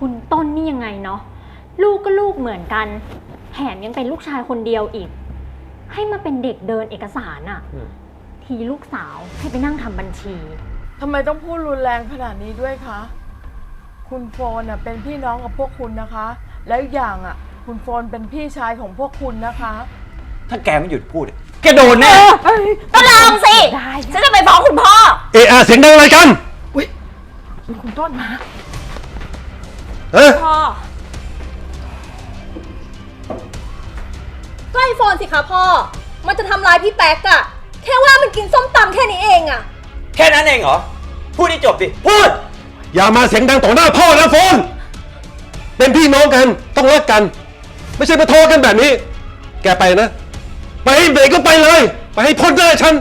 คุณต้นนี่ยังไงเนาะลูกก็ลูกเหมือนกัน แถมยังเป็นลูกชายคนเดียวอีก ให้มาเป็นเด็กเดินเอกสารอะอืม ทีลูกสาวให้ไปนั่งทำบัญชี ทำไมต้องพูดรุนแรงขนาดนี้ด้วยคะ คุณโฟนน่ะเป็นพี่น้องกับพวกคุณนะคะ แล้วอีกอย่างอะ คุณโฟนเป็นพี่ชายของพวกคุณนะคะ ถ้าแกไม่หยุดพูด แกโดนแน่ ก็ลองสิ ฉันจะไปฟ้องคุณพ่อ เอะอะเสียงดังอะไรกันมีคุณต้นมา เฮ้ยพ่อ ก็ไอโฟนสิคะพ่อ มันจะทำร้ายพี่แป๊กอะแค่ว่ามันกินส้มตำแค่นี้เองอะแค่นั้นเองเหรอ พูดให้จบดิ พูด อย่ามาเสียงดังต่อหน้าพ่อนะโฟน เป็นพี่น้องกันต้องรักกัน ไม่ใช่มาโทษกันแบบนี้ แกไปนะ ไปให้เบรกก็ไปเลย ไปให้พ้นหน้าฉัน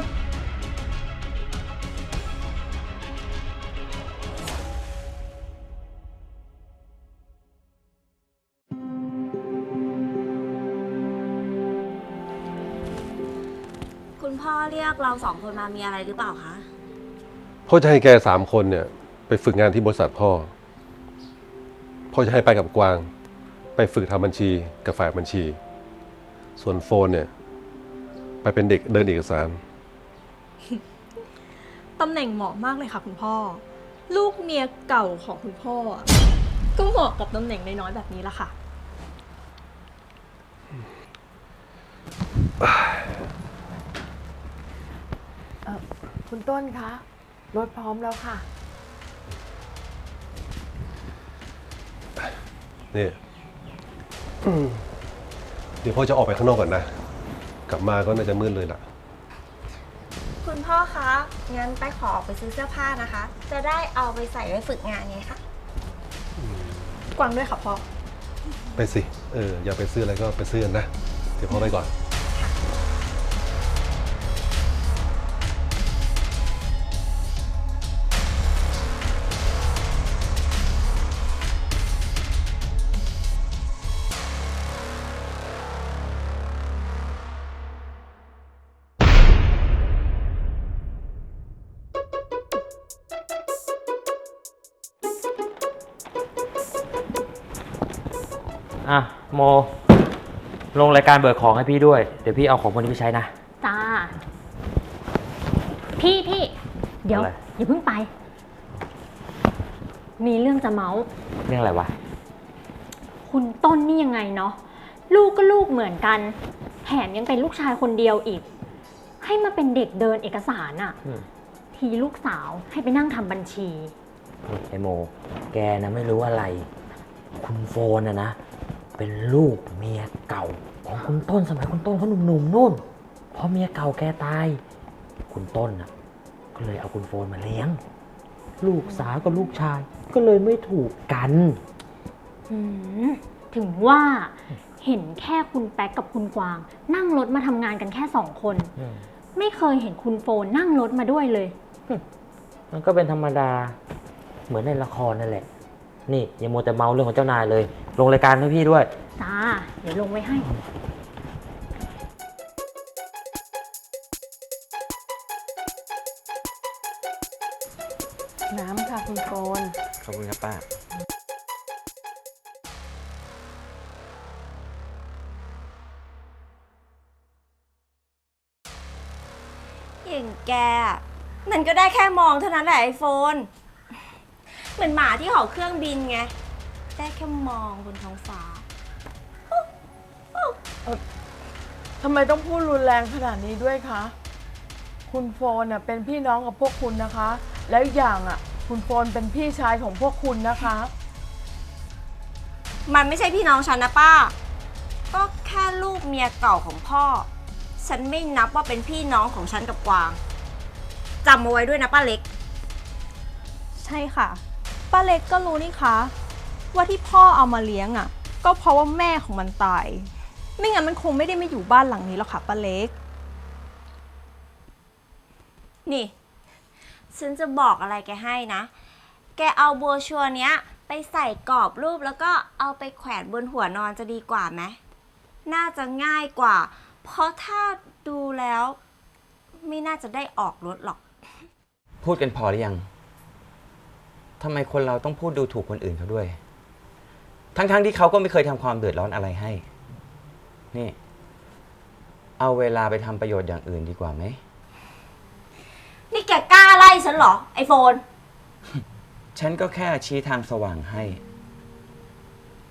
พ่อเรียกเราสองคนมามีอะไรหรือเปล่าคะ พ่อจะให้แกสามคนเนี่ย ไปฝึกงานที่บริษัทพ่อ พ่อจะให้ไปกับกวาง ไปฝึกทำบัญชีกับฝ่ายบัญชี ส่วนโฟนเนี่ย ไปเป็นเด็กเดินเอกสาร ตำแหน่งเหมาะมากเลยค่ะคุณพ่อ ลูกเมียเก่าของคุณพ่ออะก็เหมาะกับตำแหน่งน้อยๆแบบนี้ละค่ะ คุณต้นคะรถพร้อมแล้วค่ะ นี่อืมเดี๋ยวพ่อจะออกไปข้างนอกก่อนนะ กลับมาก็น่าจะมืดเลยล่ะ คุณพ่อคะ งั้นไปขอออกไปซื้อเสื้อผ้านะคะ จะได้เอาไปใส่ไว้ฝึกงานไงคะ กวางด้วยค่ะพ่อ ไปสิ เออ อยากไปซื้ออะไรก็ไปซื้อกันนะ เดี๋ยวพ่อไปก่อน รายการเบิกของให้พี่ด้วย เดี๋ยวพี่เอาของพวกนี้ไปใช้นะ จ้า พี่พี่ เดี๋ยวอะไร อย่าเพิ่งไป มีเรื่องจะเมาส์เรื่องอะไรวะ คุณต้นนี่ยังไงเนาะ ลูกก็ลูกเหมือนกัน แถมยังเป็นลูกชายคนเดียวอีก ให้มาเป็นเด็กเดินเอกสารอะอืม ทีลูกสาวให้ไปนั่งทำบัญชี นี่ไอโม แกนะไม่รู้อะไร คุณโฟนนะนะ เป็นลูกเมียเก่า ของคุณต้นสมัยคุณต้นเขาหนุ่มๆนู่นพอเมียเก่าแกตาย คุณต้นน่ะก็เลยเอาคุณโฟนมาเลี้ยง ลูกสาวกับลูกชาย ก็เลยไม่ถูกกัน อืมถึงว่าเห็นแค่คุณแป๊กกับคุณกวาง นั่งรถมาทำงานกันแค่สองคนไม่เคยเห็นคุณโฟนนั่งรถมาด้วยเลย มันก็เป็นธรรมดาเหมือนในละครนั่นแหละ นี่อย่ามัวแต่เมาเรื่องของเจ้านายเลย ลงรายการให้พี่ด้วยจ้าเดี๋ยวลงไว้ให้ น้ำค่ะคุณโฟนขอบคุณครับป้า อย่างแกอะมันก็ได้แค่มองเท่านั้นแหละไอโฟน เหมือนหมาที่หอเครื่องบินไง ได้แค่มองบนท้องฟ้า ทำไมต้องพูดรุนแรงขนาดนี้ด้วยคะ คุณโฟนน่ะเป็นพี่น้องกับพวกคุณนะคะ แล้วอีกอย่างอะ คุณโฟนเป็นพี่ชายของพวกคุณนะคะ มันไม่ใช่พี่น้องฉันนะป้า ก็แค่ลูกเมียเก่าของพ่อ ฉันไม่นับว่าเป็นพี่น้องของฉันกับกวางจำเอาไว้ด้วยนะป้าเล็ก ใช่ค่ะ ป้าเล็กก็รู้นี่คะ ว่าที่พ่อเอามาเลี้ยงอะก็เพราะว่าแม่ของมันตาย ไม่งั้นมันคงไม่ได้มาอยู่บ้านหลังนี้หรอกค่ะป้าเล็ก นี่ ฉันจะบอกอะไรแกให้นะ แกเอาโบชัวเนี้ย ไปใส่กรอบรูปแล้วก็เอาไปแขวนบนหัวนอนจะดีกว่าไหมน่าจะง่ายกว่า เพราะถ้าดูแล้ว ไม่น่าจะได้ออกรถหรอก พูดกันพอหรือยังทำไมคนเราต้องพูดดูถูกคนอื่นเขาด้วย ทั้งๆที่เขาก็ไม่เคยทำความเดือดร้อนอะไรให้ นี่ เอาเวลาไปทำประโยชน์อย่างอื่นดีกว่าไหม แกกล้าไล่ฉันเหรอ ไอโฟน ฉันก็แค่ชี้ทางสว่างให้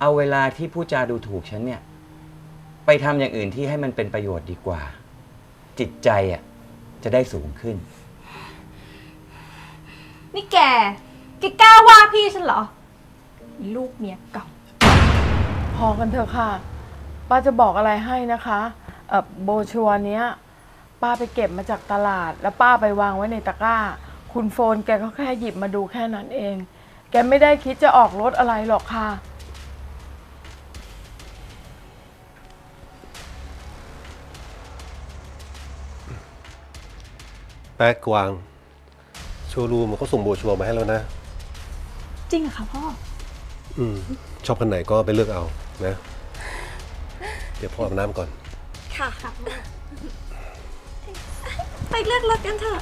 เอาเวลาที่ผู้จาดูถูกฉันเนี่ย ไปทำอย่างอื่นที่ให้มันเป็นประโยชน์ดีกว่า จิตใจอะจะได้สูงขึ้น นี่แก แกกล้าว่าพี่ฉันเหรออีลูกเมียเก่า พอกันเถอะค่ะ ป้าจะบอกอะไรให้นะคะเอ่อโบชัวร์เนี้ย ป้าไปเก็บมาจากตลาด แล้วป้าไปวางไว้ในตะกร้า คุณโฟนแกก็แค่หยิบมาดูแค่นั้นเอง แกไม่ได้คิดจะออกรถอะไรหรอกค่ะ แป๊กกวางโชว์รูมเขาส่งโบรชัวร์มาให้แล้วนะ จริงเหรอคะพ่อ อืม ชอบคันไหนก็ไปเลือกเอานะ เดี๋ยวพ่ออาบน้ำก่อน ค่ะไป เลือกรถกันเถอะ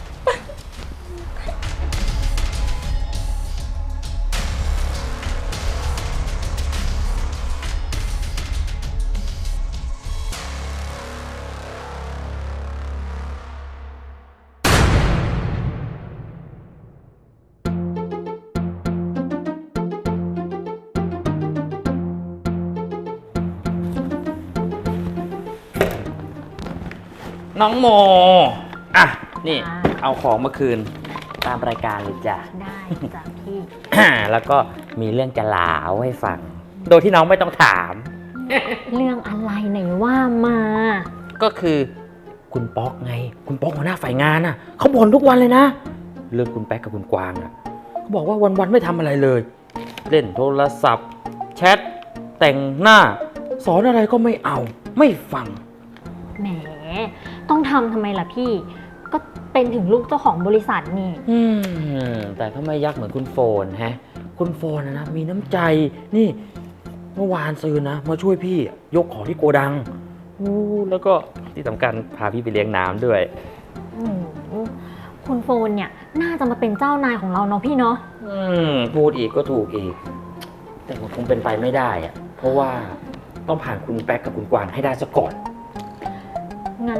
น้องโม อะ นี่อ่า เอาของมาคืนตามรายการเลยจ้ะ ได้จ้ะพี่แล้วก็มีเรื่องจะลาเอาให้ฟัง โดยที่น้องไม่ต้องถาม เรื่องอะไรไหนว่ามา ก็คือคุณป๊อกไง คุณป๊อกหัวหน้าฝ่ายงานน่ะเขาบ่นทุกวันเลยนะ เรื่องคุณแป๊กกับคุณกวางอะเขาบอกว่าวันๆไม่ทำอะไรเลย เล่นโทรศัพท์ แชท แต่งหน้า สอนอะไรก็ไม่เอา ไม่ฟัง แหม ต้องทำทำไมล่ะพี่ ก็เป็นถึงลูกเจ้าของบริษัทนี่ อืมแต่ก็ไม่ยักเหมือนคุณโฟนฮะ คุณโฟนนะนะมีน้ำใจนี่เมื่อวานซื้อนะ มาช่วยพี่ยกของที่โกดังอู้แล้วก็ที่สำคัญพาพี่ไปเลี้ยงน้ำด้วยโอ้โหคุณโฟนเนี่ยน่าจะมาเป็นเจ้านายของเราเนาะพี่เนาะ อืมพูดอีกก็ถูกอีก แต่มันคงเป็นไปไม่ได้อะเพราะว่าต้องผ่านคุณแป๊กกับคุณกวางให้ได้ซะก่อนงั้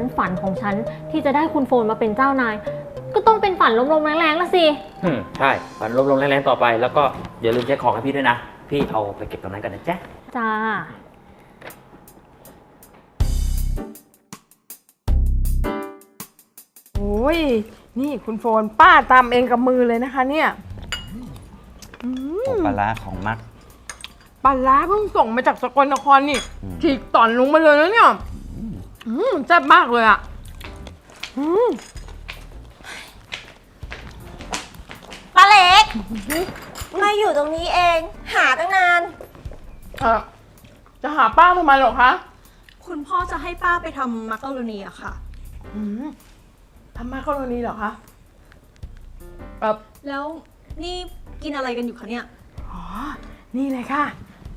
นฝันของฉันที่จะได้คุณโฟนมาเป็นเจ้านาย ก็ต้องเป็นฝันลมๆแรงๆละสิ อืมใช่ฝันลมลงแรงๆต่อไป แล้วก็อย่าลืมเช็คของให้พี่ด้วยนะ พี่เอาไปเก็บตรงนั้นกันนะจ๊ะ จ้า โอ้ย นี่คุณโฟนป้าตำเองกับมือเลยนะคะเนี่ยตกปลาร้าของมัก ปลาร้าเพิ่งส่งมาจากสกลนครนี่อืมฉีกต่อนลงมาเลยนะเนี่ยอื มแซ่บมากเลยอะอืมป้าเล็กมาอยู่ตรงนี้เอง หาตั้งนาน เอ่อจะหาป้าทำไมหรอคะคุณพ่อจะให้ป้าไปทำมักกะโรนีอะค่ะ อืมทำมาคารนีเหรอคะเออแล้วนี่กินอะไรกันอยู่คะเนี่ย อ๋อ นี่เลยค่ะ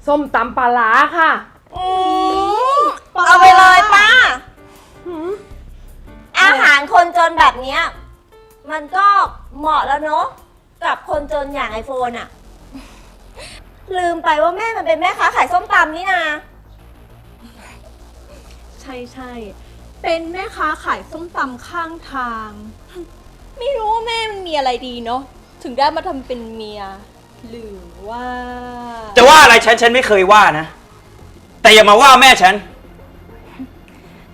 ส้มตำปลาร้าค่ะอืมเอาไปเลยป้าอืมอาหาร คนจนแบบเนี้ยมันก็เหมาะแล้วเนาะกับคนจนอย่างไอโฟนอะลืมไปว่าแม่มันเป็นแม่ค้าขายส้มตำนี่นาใช่ใช่เป็นแม่ค้าขายส้มตำข้างทาง ไม่รู้ว่าแม่มันมีอะไรดีเนาะถึงได้มาทำเป็นเมีย หรือว่า จะว่าอะไรฉันฉันไม่เคยว่านะ แต่อย่ามาว่าแม่ฉัน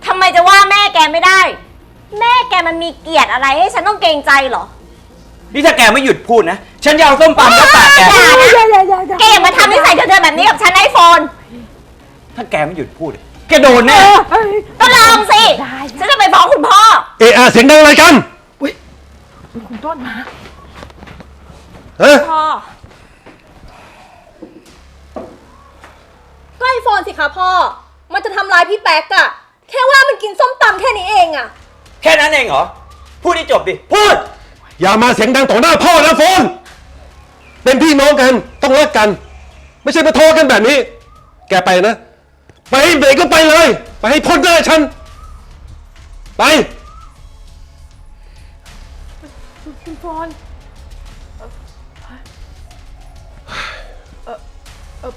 ทำไมจะว่าแม่แกไม่ได้ แม่แกมันมีเกียรติอะไรให้ฉันต้องเกรงใจเหรอ นี่ถ้าแกไม่หยุดพูดนะ ฉันจะเอาส้มตำแล้วปากแก อย่านะแกอย่ามาทำนิสัยเดินๆแบบนี้กับฉันไอโฟน ถ้าแกไม่หยุดพูด แกโดนแน่ก็ลองสิ ฉันจะไปฟ้องคุณพ่อ เอะอะเสียงดังอะไรกันคุณต้นมาฮะพ่อ ก็ไอโฟนสิคะพ่อ มันจะทำร้ายพี่แป๊กอะแค่ว่ามันกินส้มตำแค่นี้เองอะ แค่นั้นเองเหรอ พูดให้จบดิ พูด อย่ามาเสียงดังต่อหน้าพ่อนะโฟน เป็นพี่น้องกันต้องรักกัน ไม่ใช่มาโทษกันแบบนี้ แกไปนะ ไปเบรกก็ไปเลย ไปให้พ้นหน้าฉัน ไป คุณโฟนเอ่อเอ่อ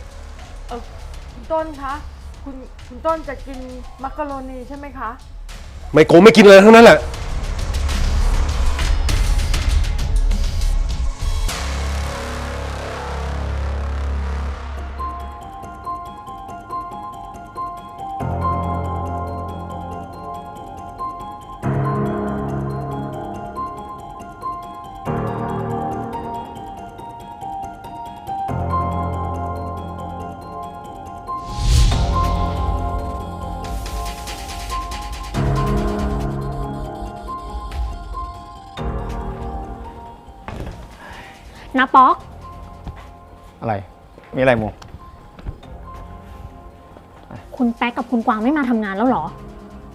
เออคุณต้นคะ คุณคุณต้นจะกินมักกะโรนีใช่ไหมคะ ไม่โกงไม่กินเลยทั้งนั้นแหละ นะป๊อก อะไร มีอะไรโมคุณแป๊กกับคุณกวางไม่มาทำงานแล้วเหรอ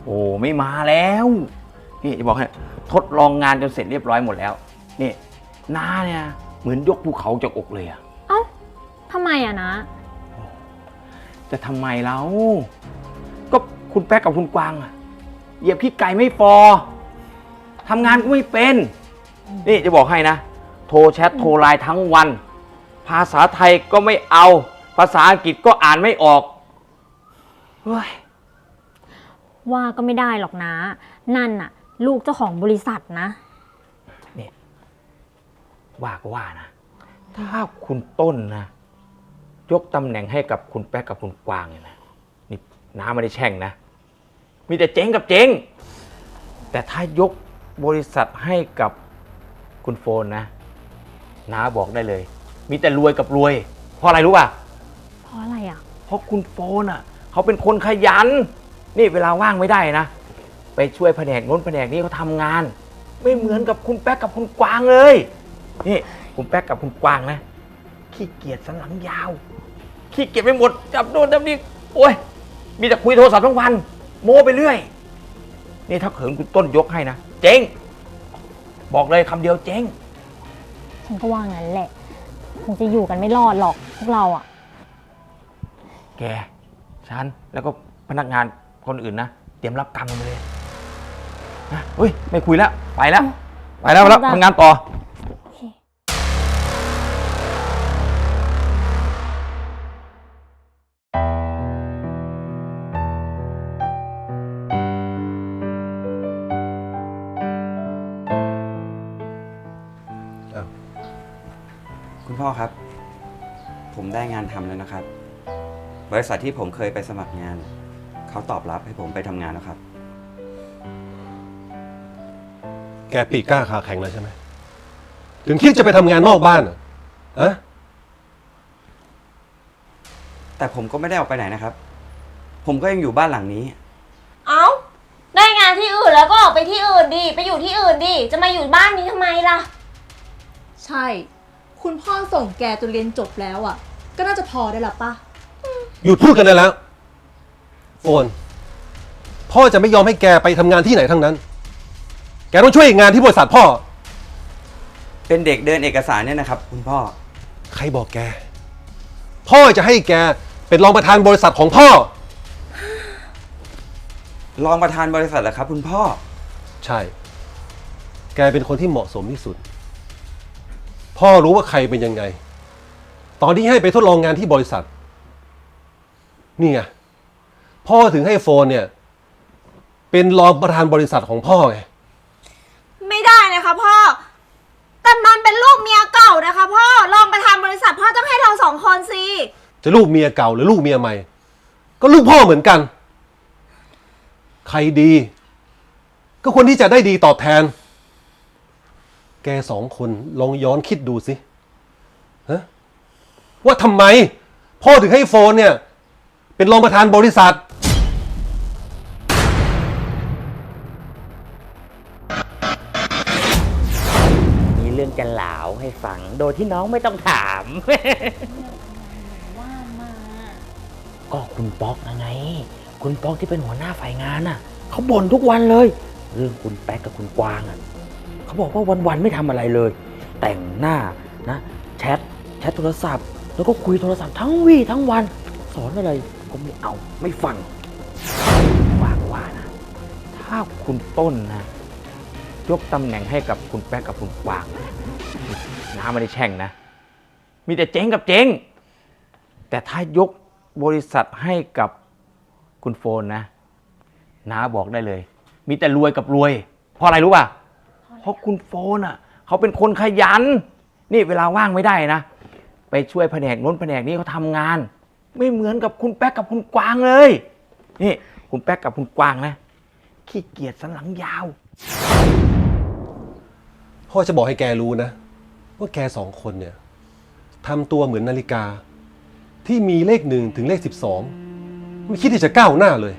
โอ้ไม่มาแล้ว นี่จะบอกให้ทดลองงานจนเสร็จเรียบร้อยหมดแล้ว นี่น้าเนี่ยเหมือนยกภูเขาจากอกเลยอะเอ้าทำไมอะนะ จะทำไมแล้ว ก็คุณแป๊กกับคุณกวางอะเหยียบขี้ไก่ไม่พอทำงานก็ไม่เป็น นี่จะบอกให้นะ โทรแชทโทรไลน์ทั้งวัน ภาษาไทยก็ไม่เอา ภาษาอังกฤษก็อ่านไม่ออกเฮ้ยว่าก็ไม่ได้หรอกนะ นั่นน่ะ ลูกเจ้าของบริษัทนะ ว่าก็ว่านะ ถ้าคุณต้นนะ ยกตำแหน่งให้กับคุณแป๊กกับคุณกวางเนี่ยนะนี่น้าไม่ได้แช่งนะ มีแต่เจ๊งกับเจ๊ง แต่ถ้ายกบริษัทให้กับคุณโฟนนะ น้าบอกได้เลย มีแต่รวยกับรวย เพราะอะไรรู้ป่ะ เพราะอะไรอะเพราะคุณโฟนอะ เขาเป็นคนขยัน นี่เวลาว่างไม่ได้นะ ไปช่วยแผนกโน้นแผนกนี้เขาทำงาน ไม่เหมือนกับคุณแป๊กกับคุณกวางเลย นี่คุณแป๊กกับคุณกวางนะ ขี้เกียจสันหลังยาว ขี้เกียจไปหมด จับโน่นจับนี่ โอ้ย มีแต่คุยโทรศัพท์ทั้งวัน โม้ไปเรื่อย นี่ถ้าเขินคุณต้นยกให้นะ เจ๊ง บอกเลยคำเดียวเจ๊ง ฉันก็ว่างั้นแหละคงจะอยู่กันไม่รอดหรอกพวกเราอะแก ฉัน แล้วก็พนักงานคนอื่นนะ เตรียมรับกรรมกันไปเลยนะเฮ้ย ไม่คุยแล้ว ไปแล้ว ไปแล้วไปแล้วทำงานต่อ พ่อครับ ผมได้งานทำแล้วนะครับ บริษัทที่ผมเคยไปสมัครงาน เขาตอบรับให้ผมไปทำงานแล้วครับ แกปีกกล้าขาแข็งแล้วใช่ไหม ถึงคิดจะไปทำงานนอกบ้านเหรอฮะแต่ผมก็ไม่ได้ออกไปไหนนะครับ ผมก็ยังอยู่บ้านหลังนี้ เอ้าได้งานที่อื่นแล้วก็ออกไปที่อื่นดิ ไปอยู่ที่อื่นดิ จะมาอยู่บ้านนี้ทำไมล่ะ ใช่ คุณพ่อส่งแกจนเรียนจบแล้วอะ ก็น่าจะพอได้ละปะหยุดพูดกันได้แล้วโฟนพ่อจะไม่ยอมให้แกไปทำงานที่ไหนทั้งนั้น แกต้องช่วยงานที่บริษัทพ่อ เป็นเด็กเดินเอกสารเนี่ยนะครับ คุณพ่อ ใครบอกแก พ่อจะให้แกเป็นรองประธานบริษัทของพ่อ รองประธานบริษัทเหรอครับ คุณพ่อ ใช่ แกเป็นคนที่เหมาะสมที่สุด พ่อรู้ว่าใครเป็นยังไง ตอนที่ให้ไปทดลองงานที่บริษัท นี่ไงพ่อถึงให้โฟนเนี่ย เป็นรองประธานบริษัทของพ่อไงไม่ได้นะคะพ่อ แต่มันเป็นลูกเมียเก่านะคะพ่อรองประธานบริษัทพ่อต้องให้เราสองคนสิจะลูกเมียเก่าหรือลูกเมียใหม่ ก็ลูกพ่อเหมือนกัน ใครดี ก็คนที่จะได้ดีตอบแทน แกสองคนลองย้อนคิดดูสิฮะว่าทำไม พ่อถึงให้โฟนเนี่ย เป็นรองประธานบริษัท มีเรื่องจะเหลาให้ฟัง โดยที่น้องไม่ต้องถาม ว่ามาก็คุณป๊อกนะไง คุณป๊อกที่เป็นหัวหน้าฝ่ายงานน่ะเขาบ่นทุกวันเลย เรื่องคุณแป๊กกับคุณกวางอะ เขาบอกว่าวันๆไม่ทำอะไรเลย แต่งหน้านะแชทแชทโทรศัพท์ แล้วก็คุยโทรศัพท์ทั้งวี่ทั้งวัน สอนอะไรก็ไม่เอาไม่ฟังว่าก็ว่านะ ถ้าคุณต้นนะ ยกตำแหน่งให้กับคุณแป๊กกับคุณกวางน้าไม่ได้แช่งนะ มีแต่เจ๊งกับเจ๊งแต่ถ้ายกบริษัทให้กับคุณโฟนนะน้าบอกได้เลย มีแต่รวยกับรวย เพราะอะไรรู้ป่ะ เพราะคุณโฟนอะเขาเป็นคนขยัน นี่เวลาว่างไม่ได้นะ ไปช่วยแผนกน้นแผนกนี้เขาทำงาน ไม่เหมือนกับคุณแป๊กกับคุณกวางเลย นี่คุณแป๊กกับคุณกวางนะ ขี้เกียจสันหลังยาว พ่อจะบอกให้แกรู้นะ ว่าแกสองคนเนี่ยทำตัวเหมือนนาฬิกา ที่มีเลขหนึ่งถึงเลขสิบสองไม่คิดที่จะก้าวหน้าเลย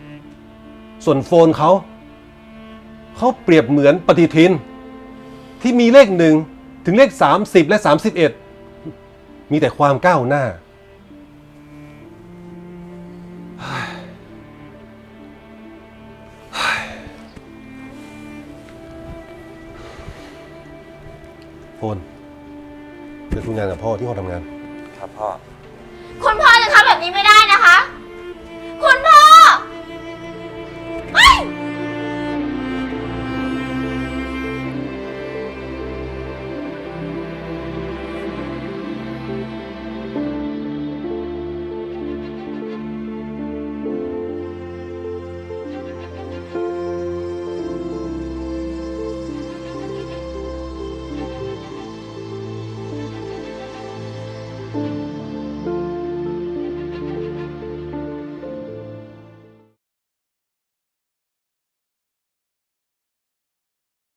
ส่วนโฟนเขา เขาเปรียบเหมือนปฏิทิน ที่มีเลขหนึ่งถึงเลขสามสิบและสามสิบเอ็ดมีแต่ความก้าวหน้า โฟนไปคุยงานกับพ่อที่ห้องทำงาน ครับพ่อ